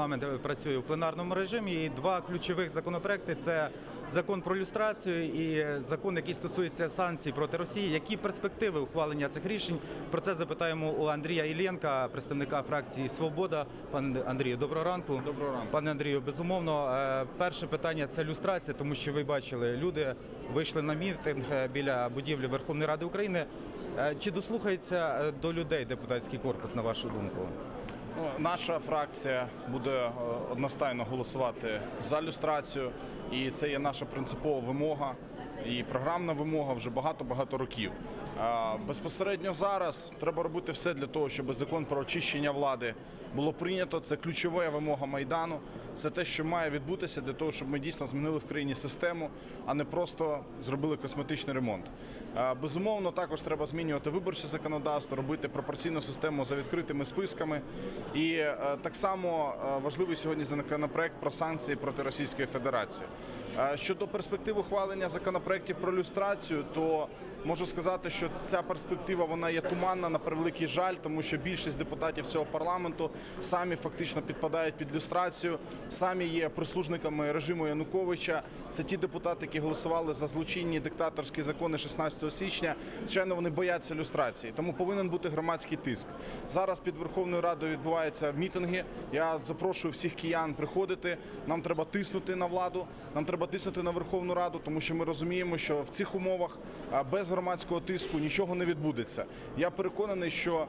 парламент е, працює в пленарному режимі. І два ключових законопроекти це закон про люстрацію і закон, який стосується санкцій проти Росії. Які перспективи ухвалення цих рішень? Про це запитаємо у Андрія Іллєнка, представника фракції Свобода. Пане Андрію, доброго ранку. Доброго ранку. Пане Андрію, безумовно, е, перше питання це люстрація, тому що ви бачили, люди вийшли на мітинг е, біля будівлі Верховної Ради України. Е, Чи дослухається е, до людей депутатський корпус, на вашу думку? Ну, наша фракція буде е, одностайно голосувати за люстрацію, і це є наша принципова вимога і програмна вимога вже багато-багато років. Безпосередньо зараз треба робити все для того, щоб закон про очищення влади було прийнято. Це ключова вимога майдану. Це те, що має відбутися для того, щоб ми дійсно змінили в країні систему, а не просто зробили косметичний ремонт. Безумовно, також треба змінювати виборче законодавство, робити пропорційну систему за відкритими списками. І е, так само е, важливий сьогодні законопроект про санкції проти Російської Федерації. Щодо перспектив ухвалення законопроєктів про люстрацію, то можу сказати, що ця перспектива вона є туманна на превеликий жаль, тому що більшість депутатів цього парламенту самі фактично підпадають під люстрацію, самі є прислужниками режиму Януковича. Це ті депутати, які голосували за злочинні диктаторські закони 16 січня. Звичайно, вони бояться люстрації, тому повинен бути громадський тиск. Зараз під Верховною Радою відбуваються мітинги. Я запрошую всіх киян приходити. Нам треба тиснути на владу, нам треба тиснути на Верховну Раду, тому що ми розуміємо, що в цих умовах а, громадського тиску нічого не відбудеться. Я переконаний, що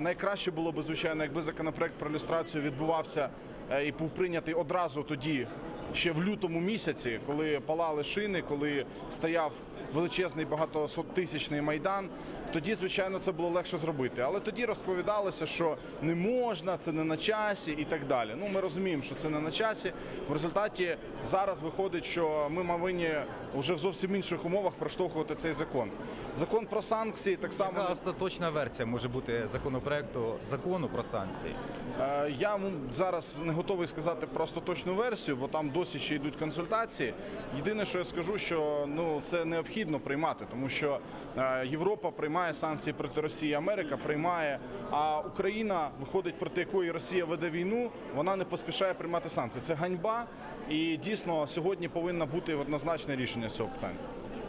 найкраще було б звичайно, якби законопроект про люстрацію відбувався е, і був прийнятий одразу тоді. Ще в лютому місяці, коли палали шини, коли стояв величезний багатосоттисячний майдан, тоді, звичайно, це було легше зробити. Але тоді розповідалося, що не можна, це не на часі і так далі. Ну, ми розуміємо, що це не на часі. В результаті зараз виходить, що ми повинні вже в зовсім інших умовах проштовхувати цей закон. Закон про санкції так само Яка остаточна версія може бути законопроекту закону про санкції? Е, Я зараз не готовий сказати про остаточну версію, бо там досі ще йдуть консультації. Єдине, що я скажу, що ну це необхідно приймати, тому що е, Європа приймає санкції проти Росії, Америка приймає. А Україна виходить проти якої Росія веде війну, вона не поспішає приймати санкції. Це ганьба, і дійсно сьогодні повинно бути однозначне рішення цього питання.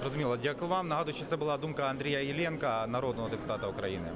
Зрозуміло, дякую вам. Нагадую, що це була думка Андрія Іллєнка, народного депутата України.